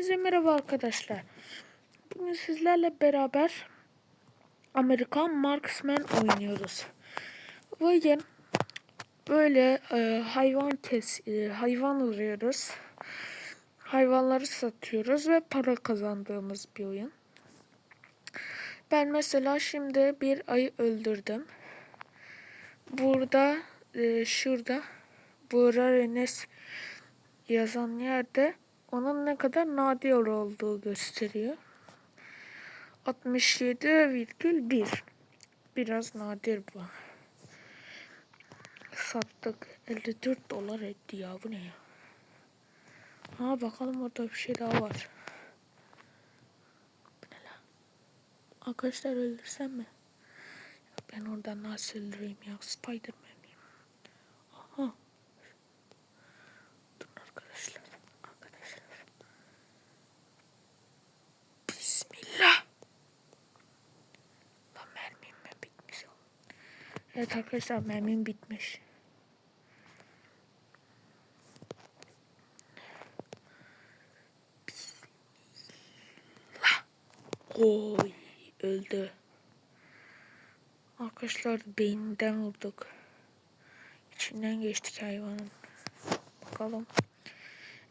Hepinize merhaba arkadaşlar. Bugün sizlerle beraber Amerikan Marksman oynuyoruz. Bugün böyle e, hayvan kes e, hayvan vuruyoruz. Hayvanları satıyoruz ve para kazandığımız bir oyun. Ben mesela şimdi bir ayı öldürdüm. Burada e, şurada Buğra Enes yazan yerde onun ne kadar nadir olduğu gösteriyor. 67,1 Biraz nadir bu. Sattık. 54 dolar etti ya. Bu ne ya? Ha bakalım orada bir şey daha var. Ne la? Arkadaşlar öldürsem mi? Ben oradan nasıl öldüreyim ya? Spiderman miyim? Aha. Dur arkadaşlar. Arkadaşlar. Bismillah. Lan mermim mi bitmiş o? Evet arkadaşlar mermim bitmiş. Oy öldü. Arkadaşlar beyninden vurduk. İçinden geçtik hayvanın. Bakalım.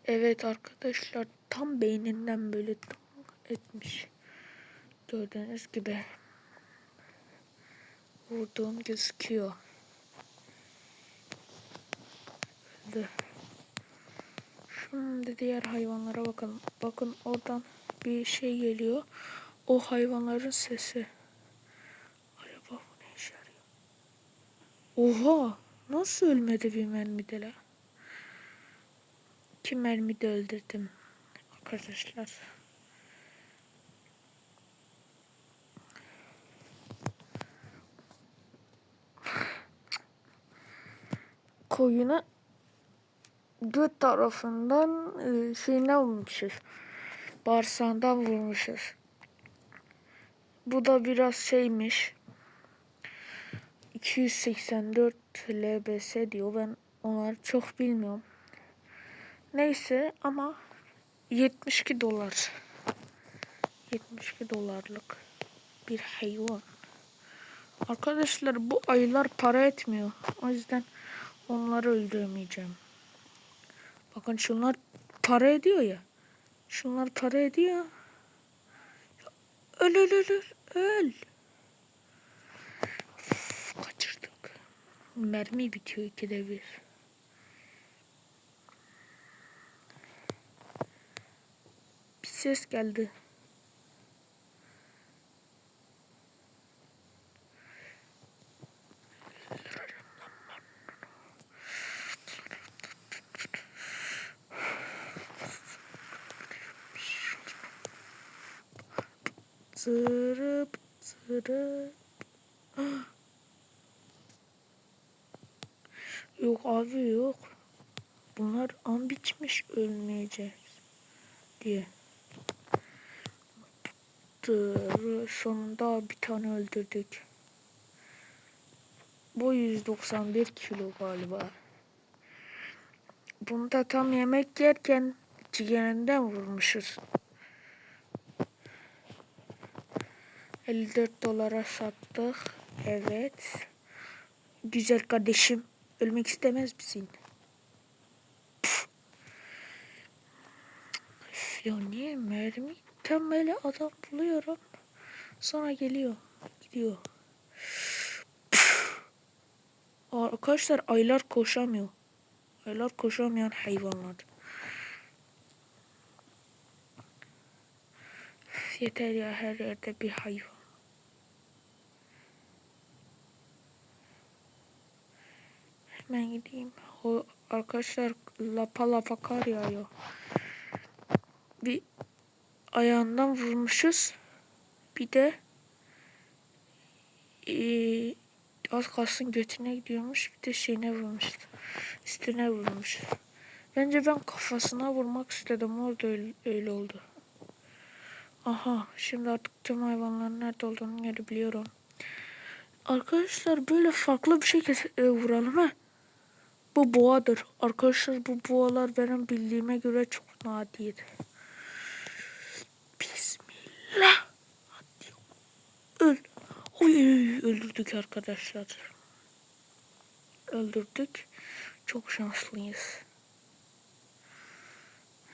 Evet arkadaşlar tam beyninden böyle etmiş. Gördüğünüz gibi vurduğum gözüküyor. Öldü. Şimdi diğer hayvanlara bakalım. Bakın oradan bir şey geliyor. O hayvanların sesi. Araba bu ne işe yarıyor? Oha! Nasıl ölmedi bir mermide la? İki mermide öldürdüm. Arkadaşlar. Koyuna göt tarafından e, şeyine vurmuşuz. Bağırsağından vurmuşuz. Bu da biraz şeymiş. 284 LBS diyor. Ben onları çok bilmiyorum. Neyse ama 72 dolar. 72 dolarlık bir hayvan. Arkadaşlar bu ayılar para etmiyor. O yüzden Onları öldürmeyeceğim. Bakın şunlar para ediyor ya. Şunlar para ediyor. Öl öl öl. öl. Kaçırdık. Mermi bitiyor ikide bir. Bir ses geldi. Zırıp zırıp. Yok abi yok. Bunlar an biçmiş ölmeyeceğiz diye. Dır, sonunda bir tane öldürdük. Bu 191 kilo galiba. Bunu da tam yemek yerken ciğerinden vurmuşuz. 54 dolara sattık. Evet. Güzel kardeşim. Ölmek istemez misin? Ya niye mermi? Tam böyle adam buluyorum. Sonra geliyor. Gidiyor. Arkadaşlar aylar koşamıyor. Aylar koşamayan hayvanlar. Yeter ya her yerde bir hayvan. Hemen gideyim. O arkadaşlar lapa lapa kar yağıyor. Bir ayağından vurmuşuz. Bir de e, az kalsın götüne gidiyormuş. Bir de şeyine vurmuş. Üstüne vurmuş. Bence ben kafasına vurmak istedim. Orada öyle, öyle oldu. Aha şimdi artık tüm hayvanların nerede olduğunu görebiliyorum. Arkadaşlar böyle farklı bir şey e, vuralım ha. Bu boğadır. Arkadaşlar bu boğalar benim bildiğime göre çok nadir. Bismillah. Hadi. Öl. Oy, oy, öldürdük arkadaşlar. Öldürdük. Çok şanslıyız.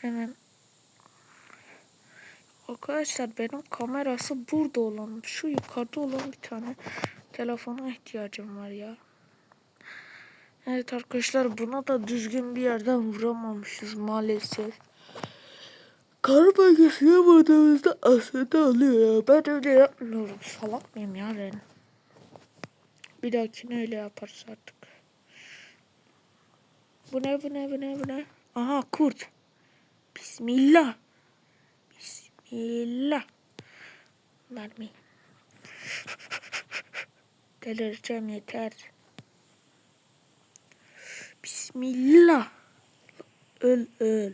Hemen Arkadaşlar benim kamerası burada olan şu yukarıda olan bir tane telefona ihtiyacım var ya. Evet arkadaşlar buna da düzgün bir yerden vuramamışız maalesef. Kar bölgesi yamadığımızda aslında oluyor ya. Ben öyle yapmıyorum. Salak mıyım ya ben? Bir dahakine öyle yaparız artık. Bu ne bu ne bu ne bu ne? Aha kurt. Bismillah. Bismillah. Mermi. Delireceğim yeter. Bismillah. Öl öl.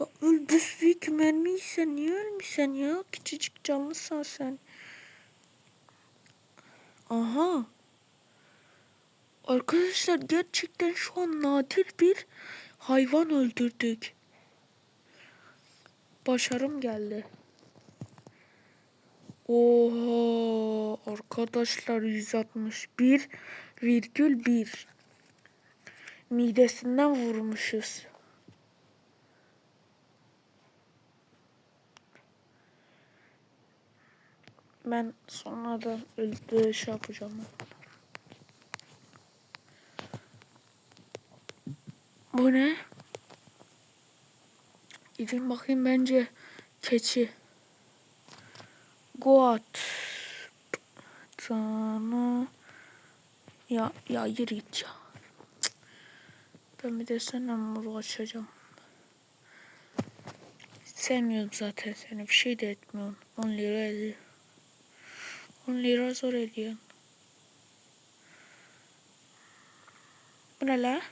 La öl büyük mermiysen niye ölmüşsen ya? Küçücük canlısın sen. Aha. Arkadaşlar gerçekten şu an nadir bir hayvan öldürdük. Başarım geldi. Oha arkadaşlar 161 virgül 1 midesinden vurmuşuz. Ben sonradan öldüğü şey yapacağım. Bu ne? Gidin bakayım bence keçi. Goat. Sana. Ya ya yürü. Cık. Ben bir de seninle mi uğraşacağım? Sevmiyorum zaten seni. Bir şey de etmiyorsun. 10 lira ediyor. 10 lira zor ediyor. Bu ne la?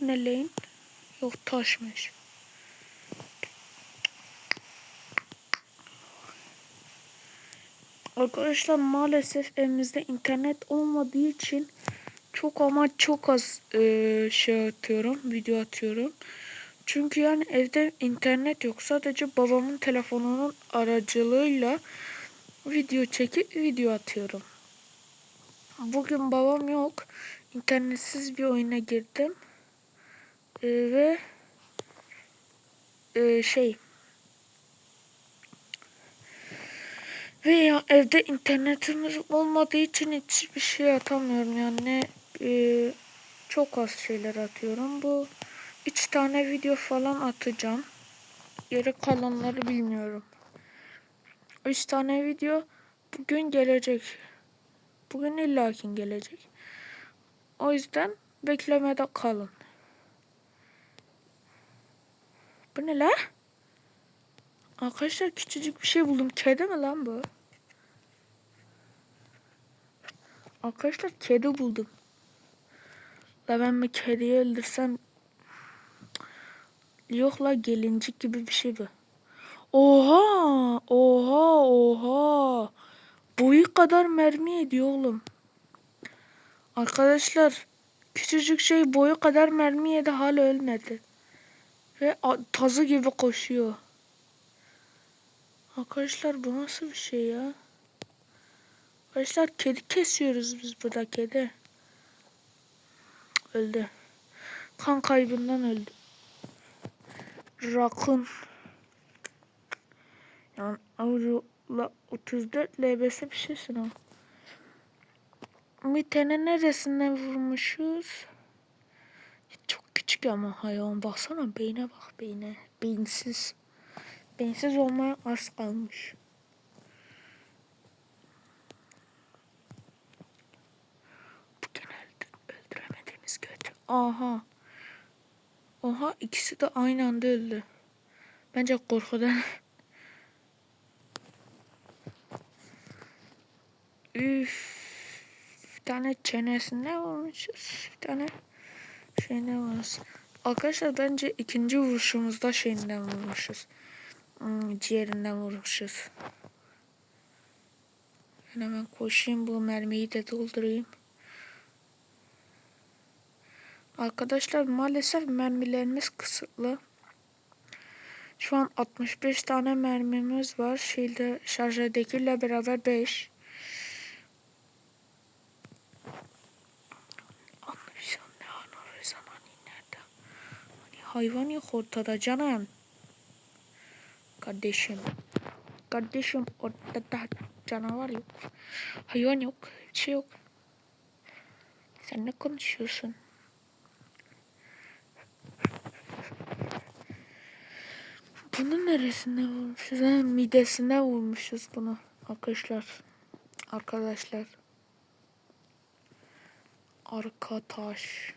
Bu ne lan? Yok taşmış. Arkadaşlar maalesef evimizde internet olmadığı için çok ama çok az e, şey atıyorum, video atıyorum. Çünkü yani evde internet yok. Sadece babamın telefonunun aracılığıyla video çekip video atıyorum. Bugün babam yok. İnternetsiz bir oyuna girdim. E, ve e, şey ve ya evde internetimiz olmadığı için hiçbir şey atamıyorum yani e, çok az şeyler atıyorum bu üç tane video falan atacağım geri kalanları bilmiyorum üç tane video bugün gelecek bugün illakin gelecek o yüzden beklemede kalın Bu ne la? Arkadaşlar küçücük bir şey buldum. Kedi mi lan bu? Arkadaşlar kedi buldum. La ben mi kediyi öldürsem Yok gelincik gibi bir şey bu. Oha! Oha! Oha! Boyu kadar mermi ediyor oğlum. Arkadaşlar küçücük şey boyu kadar mermi yedi hala ölmedi. Ve tazı gibi koşuyor. Arkadaşlar bu nasıl bir şey ya? Arkadaşlar kedi kesiyoruz biz burada kedi. Öldü. Kan kaybından öldü. Rakun. Yani Avrula 34 LBS bir şeysin o. Bir tane neresinden vurmuşuz? Çok küçük ama hayvan. Baksana beyne bak beyne. Beyinsiz. Beyinsiz olmaya az kalmış. Bugün öldü, öldüremediğimiz kötü. Aha. Oha ikisi de aynı anda öldü. Bence korkudan. Üf. Bir tane çenesinde vurmuşuz. Bir tane şeyine vurmuşuz. Arkadaşlar bence ikinci vuruşumuzda şeyinden vurmuşuz. Hmm, ciğerinden vurmuşuz. Ben hemen koşayım bu mermiyi de doldurayım. Arkadaşlar maalesef mermilerimiz kısıtlı. Şu an 65 tane mermimiz var. Şeyde şarjördekiyle beraber 5. Hani hayvan yok ortada canım. Kardeşim. Kardeşim ortada canavar yok. Hayvan yok. Hiç şey yok. Sen ne konuşuyorsun? Bunun neresine vurmuşuz? Ha, midesine vurmuşuz bunu. Arkadaşlar. Arkadaşlar. Arkadaş.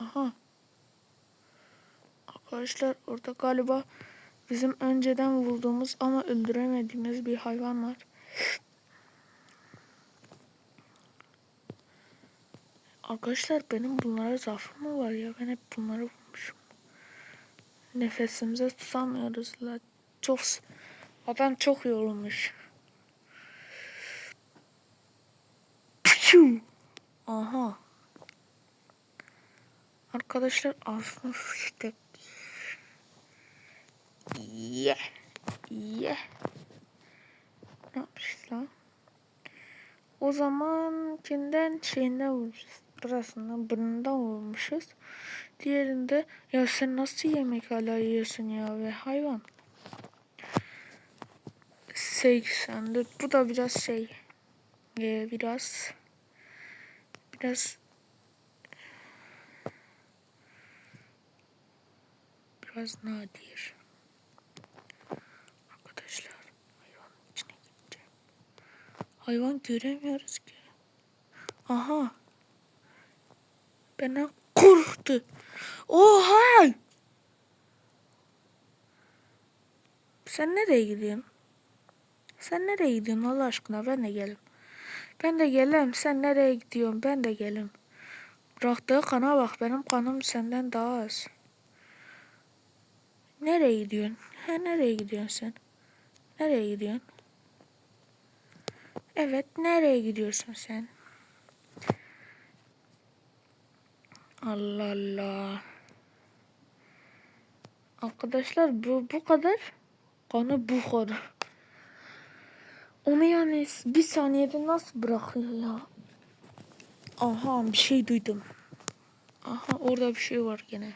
Aha. Arkadaşlar orada galiba bizim önceden vurduğumuz ama öldüremediğimiz bir hayvan var. Arkadaşlar benim bunlara zaafım mı var ya? Ben hep bunları vurmuşum. Nefesimize tutamıyoruz. Çok adam çok yorulmuş. Pşu! Aha. Arkadaşlar ağzına sıçtık. Ye. Ye. Ne yapmışız? O zamankinden şeyinden vurmuşuz. Burasından burnundan vurmuşuz. Diğerinde ya sen nasıl yemek hala yiyorsun ya ve hayvan. 84. Bu da biraz şey. Ee, biraz biraz biraz nadir. Arkadaşlar hayvanın içine gideceğim. Hayvan göremiyoruz ki. Aha. Benden korktu. Oha! Sen nereye gidiyorsun? Sen nereye gidiyorsun Allah aşkına ben de gelim. Ben de gelem. Sen nereye gidiyorsun? Ben de gelim. Bıraktığı kana bak. Benim kanım senden daha az. Nereye gidiyorsun? Ha nereye gidiyorsun sen? Nereye gidiyorsun? Evet, nereye gidiyorsun sen? Allah Allah. Arkadaşlar bu bu kadar. Kanı bu kadar. Onu yani bir saniyede nasıl bırakıyor ya? Aha bir şey duydum. Aha orada bir şey var gene.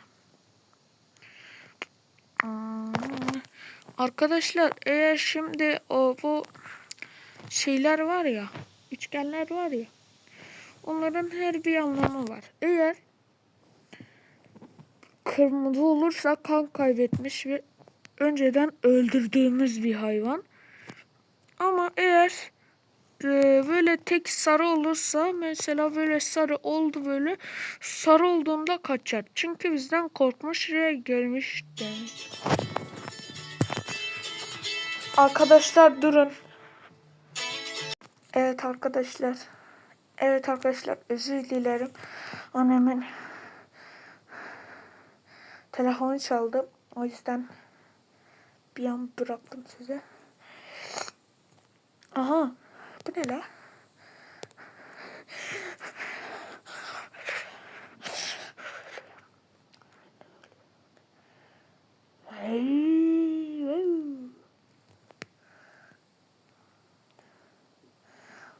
Arkadaşlar eğer şimdi o bu şeyler var ya, üçgenler var ya. Onların her bir anlamı var. Eğer kırmızı olursa kan kaybetmiş ve önceden öldürdüğümüz bir hayvan. Ama eğer e, böyle tek sarı olursa mesela böyle sarı oldu böyle sarı olduğunda kaçar. Çünkü bizden korkmuş ve gelmiş demek. Arkadaşlar durun. Evet arkadaşlar. Evet arkadaşlar özür dilerim. Annemin telefonu çaldı. O yüzden bir an bıraktım size. Aha. Bu ne la?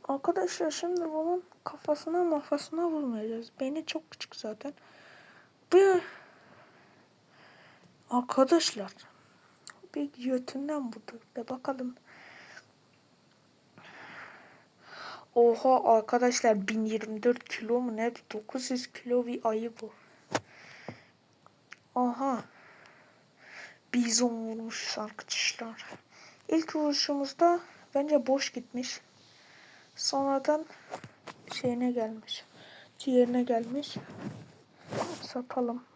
Arkadaşlar şimdi bunun kafasına mafasına vurmayacağız. Beyni çok küçük zaten. Bir arkadaşlar bir götünden vurdu. De bakalım. Oha arkadaşlar 1024 kilo mu ne? 900 kilo bir ayı bu. Aha. Bizon vurmuş arkadaşlar. İlk vuruşumuzda bence boş gitmiş. Sonradan şeyine gelmiş. Ciğerine gelmiş. Satalım.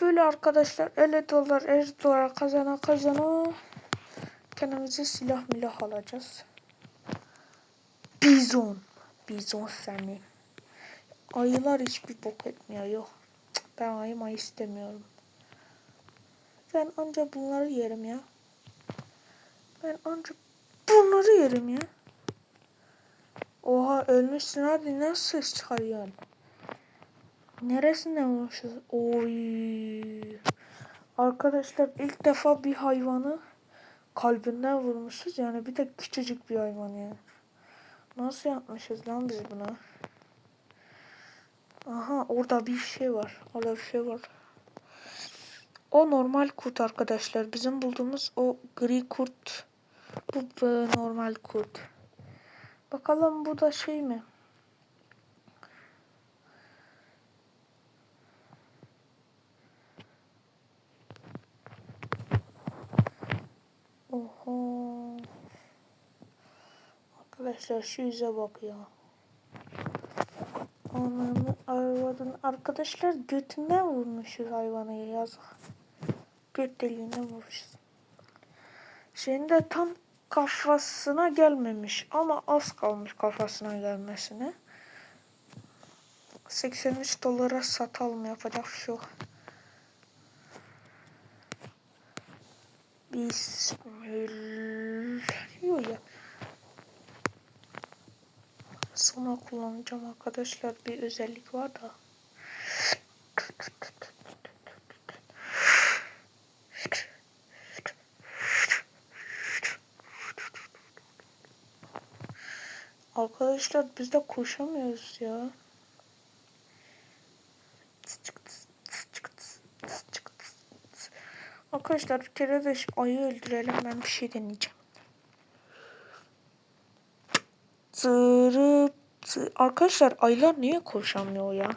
Böyle arkadaşlar 50 dolar 50 dolar kazana kazana kendimize silah milah alacağız. Bizon. Bizon seni. Ayılar hiçbir bok etmiyor yok. Ben ayı mayı istemiyorum. Ben ancak bunları yerim ya. Ben ancak bunları yerim ya. Oha ölmüşsün hadi nasıl ses çıkarıyorsun? Neresinden vurmuşuz? Oy. Arkadaşlar ilk defa bir hayvanı kalbinden vurmuşuz. Yani bir de küçücük bir hayvan yani. Nasıl yapmışız lan biz buna? Aha orada bir şey var. Orada bir şey var. O normal kurt arkadaşlar. Bizim bulduğumuz o gri kurt. Bu normal kurt. Bakalım bu da şey mi? Arkadaşlar şu yüze bak ya. Ananı arvadın. Arkadaşlar götünden vurmuşuz hayvanı ya yazık. Göt deliğine vurmuşuz. Şeyin de tam kafasına gelmemiş ama az kalmış kafasına gelmesine. 83 dolara satalım yapacak şey yok. Bismillah. Yok ya. Sonra kullanacağım arkadaşlar bir özellik var da. Arkadaşlar biz de koşamıyoruz ya. Arkadaşlar bir kere de ayı öldürelim ben bir şey deneyeceğim. Zı- Arkadaşlar ayılar niye koşamıyor ya?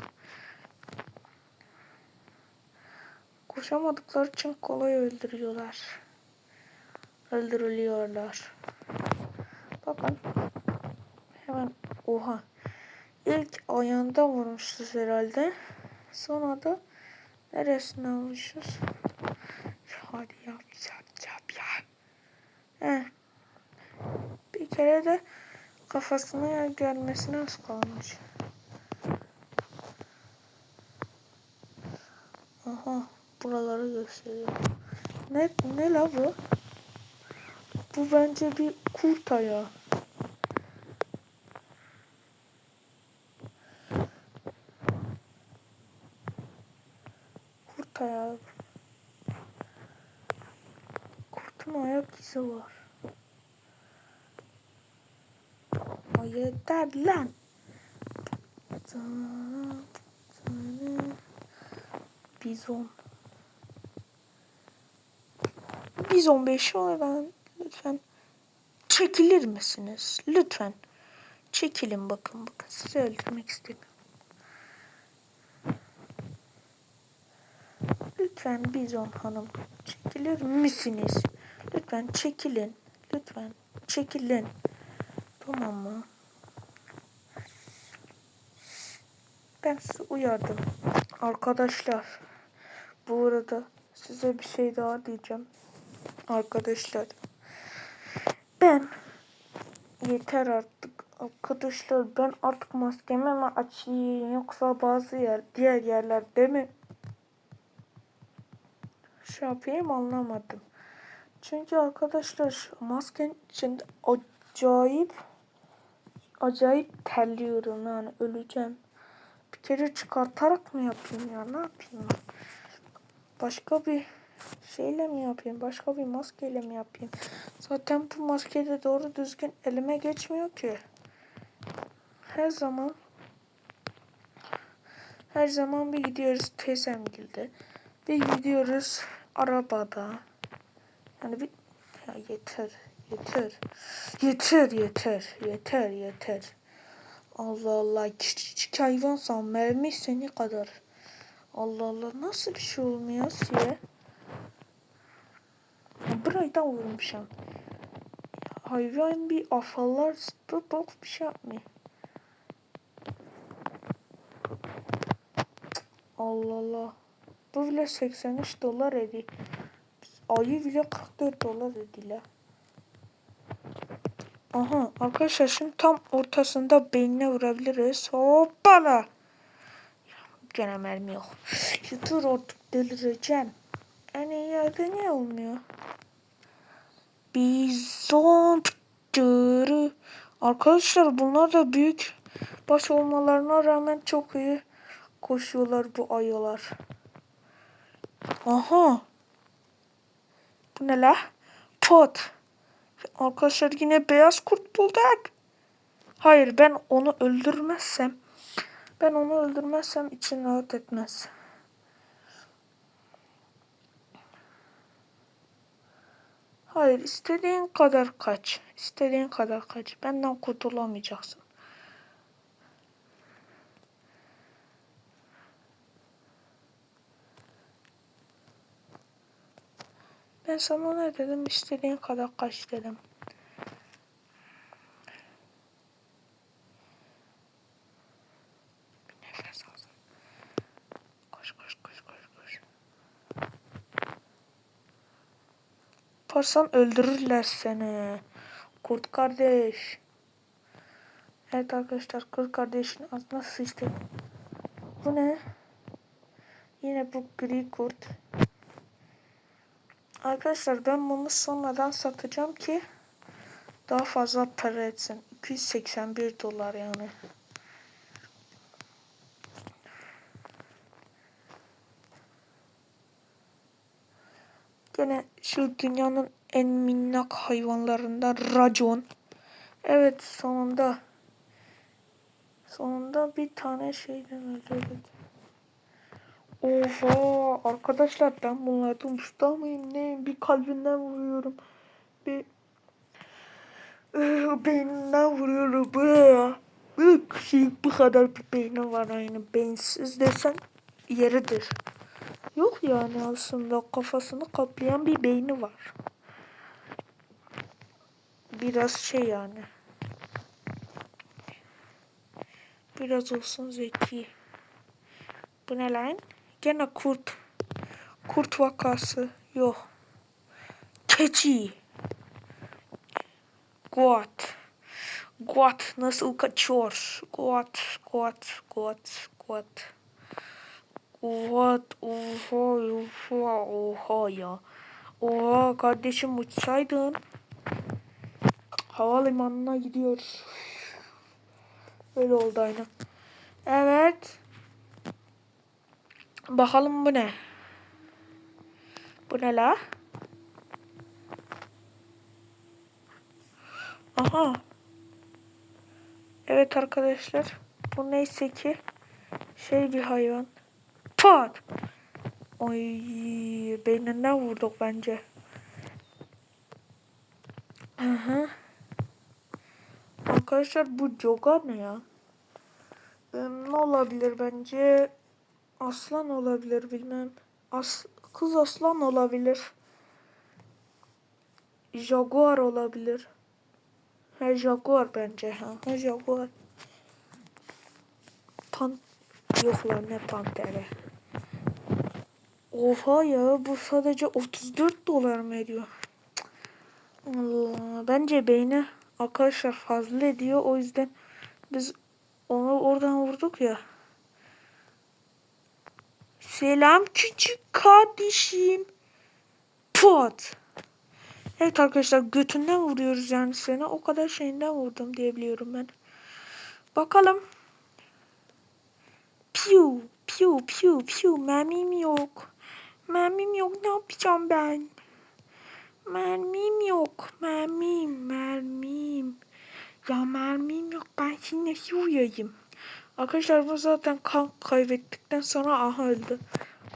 Koşamadıkları için kolay öldürüyorlar. Öldürülüyorlar. Bakın. Hemen oha. İlk ayağında vurmuşuz herhalde. Sonra da neresine vurmuşuz? Hadi yap yap yap ya. Heh. Bir kere de kafasına gelmesine az kalmış. Aha buraları gösteriyor. Ne ne la bu? Bu bence bir kurt ayağı. Kurt ayağı. Kurtun ayak izi var. O yeter lan. Bizon. Bizon 5 oradan lütfen çekilir misiniz? Lütfen. Çekilin bakın bakın sizi öldürmek istemiyorum. Lütfen Bizon hanım çekilir misiniz? Lütfen çekilin. Lütfen çekilin. Tamam mı? Ben sizi uyardım. Arkadaşlar bu arada size bir şey daha diyeceğim. Arkadaşlar ben yeter artık. Arkadaşlar ben artık maskemi mi açayım yoksa bazı yer diğer yerlerde mi şey yapayım anlamadım. Çünkü arkadaşlar maskenin içinde acayip acayip terliyorum yani öleceğim. Bir kere çıkartarak mı yapayım ya ne yapayım? Başka bir şeyle mi yapayım? Başka bir maskeyle mi yapayım? Zaten bu maske de doğru düzgün elime geçmiyor ki. Her zaman her zaman bir gidiyoruz teyzemgilde. Bir gidiyoruz arabada. Yani bir ya yeter yeter. Yeter yeter yeter yeter. Allah Allah küçücük hayvansan mermi seni kadar. Allah Allah nasıl bir şey olmuyor size? Burayı da vurmuşum. Hayvan bir afallar bok bir şey yapmıyor. Allah Allah. Bu bile 83 dolar ediyor. Ayı bile 44 dolar ediyor. Aha arkadaşlar şimdi tam ortasında beynine vurabiliriz. Hoppala. Gene mermi yok. Yutur artık delireceğim. Yani yerde ne olmuyor? Bizon. Arkadaşlar bunlar da büyük baş olmalarına rağmen çok iyi koşuyorlar bu ayılar. Aha. Bu ne la? Pot. Arkadaşlar yine beyaz kurt bulduk. Hayır ben onu öldürmezsem Ben onu öldürmezsem için rahat etmez. Hayır, istediğin kadar kaç. İstediğin kadar kaç. Benden kurtulamayacaksın. Ben sana ne dedim? İstediğin kadar kaç dedim. Yaparsan öldürürler seni. Kurt kardeş. Evet arkadaşlar kurt kardeşin ağzına sıçtı. Bu ne? Yine bu gri kurt. Arkadaşlar ben bunu sonradan satacağım ki daha fazla para etsin. 281 dolar yani. Gene şu dünyanın en minnak hayvanlarından racon. Evet sonunda. Sonunda bir tane şeyden öldürdük. Oha arkadaşlar ben bunlardan usta mıyım neyim bir kalbinden vuruyorum. Bir beyninden vuruyorum. Iı, Şey, bu kadar bir beyni var aynı. Beyinsiz desen yeridir. Yok yani aslında kafasını kaplayan bir beyni var. Biraz şey yani. Biraz olsun zeki. Bu ne lan? Gene kurt. Kurt vakası. Yok. Keçi. Got. Got nasıl kaçıyor? Got. Got. Got. Got. Got. Oha. Oha. Oha ya. Oha kardeşim uçsaydın. Havalimanına gidiyoruz. Öyle oldu aynen. Evet. Bakalım bu ne? Bu ne la? Aha. Evet arkadaşlar. Bu neyse ki şey bir hayvan. Pat. Oy beyninden vurduk bence. Aha. Arkadaşlar bu joga ne ya? Ee, ne olabilir bence? Aslan olabilir bilmem. As kız aslan olabilir. Jaguar olabilir. He Jaguar bence. Ha, he Jaguar. Pan yok lan ne panteri. Oha ya bu sadece 34 dolar mı ediyor? Allah bence beyni arkadaşlar fazla ediyor o yüzden biz onu oradan vurduk ya. Selam küçük kardeşim. Pot. Evet arkadaşlar götünden vuruyoruz yani seni. O kadar şeyinden vurdum diyebiliyorum ben. Bakalım. Piu, piu, piu, piu. Mermim yok. Mermim yok. Ne yapacağım ben? Mermim yok. Mermim, mermim. Ya mermim yok. Ben şimdi nasıl uyuyayım? Arkadaşlar bu zaten kan kaybettikten sonra aha öldü.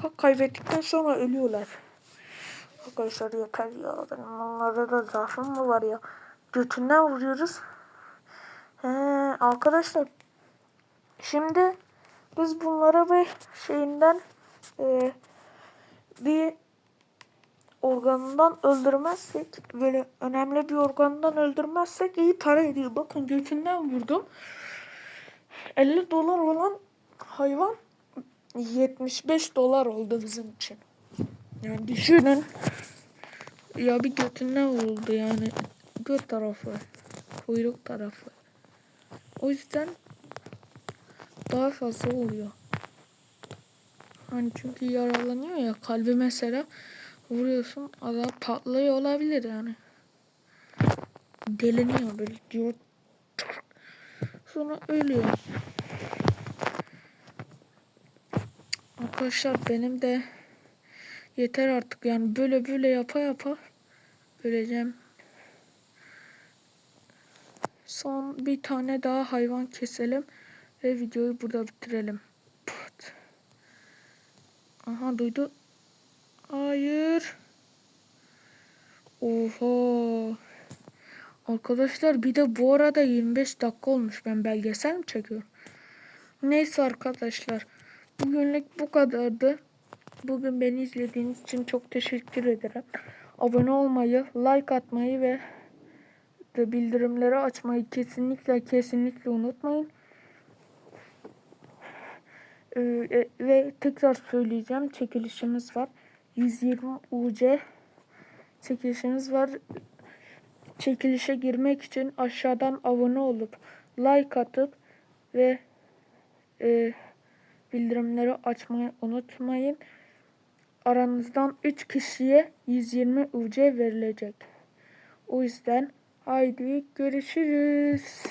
Kan kaybettikten sonra ölüyorlar. Arkadaşlar yeter ya. Benim onlarda da zaafım mı var ya? Götünden vuruyoruz. He, arkadaşlar. Şimdi biz bunlara bir şeyinden e, bir organından öldürmezsek böyle önemli bir organından öldürmezsek iyi para ediyor. Bakın götünden vurdum. 50 dolar olan hayvan 75 dolar oldu bizim için. Yani düşünün. Ya bir götünden vuruldu yani. Göt tarafı. Kuyruk tarafı. O yüzden daha fazla oluyor. Hani çünkü yaralanıyor ya kalbi mesela vuruyorsun adam patlıyor olabilir yani. Deliniyor böyle diyor. Sonra ölüyor. Arkadaşlar benim de yeter artık yani böyle böyle yapa yapa öleceğim. Son bir tane daha hayvan keselim Ve videoyu burada bitirelim. Pıt. Aha duydu. Hayır. Oha. Arkadaşlar bir de bu arada 25 dakika olmuş. Ben belgesel mi çekiyorum? Neyse arkadaşlar. Bugünlük bu kadardı. Bugün beni izlediğiniz için çok teşekkür ederim. Abone olmayı, like atmayı ve de bildirimleri açmayı kesinlikle kesinlikle unutmayın. Ee, e, ve tekrar söyleyeceğim çekilişimiz var. 120 UC çekilişimiz var. Çekilişe girmek için aşağıdan abone olup like atıp ve e, bildirimleri açmayı unutmayın. Aranızdan 3 kişiye 120 UC verilecek. O yüzden haydi görüşürüz.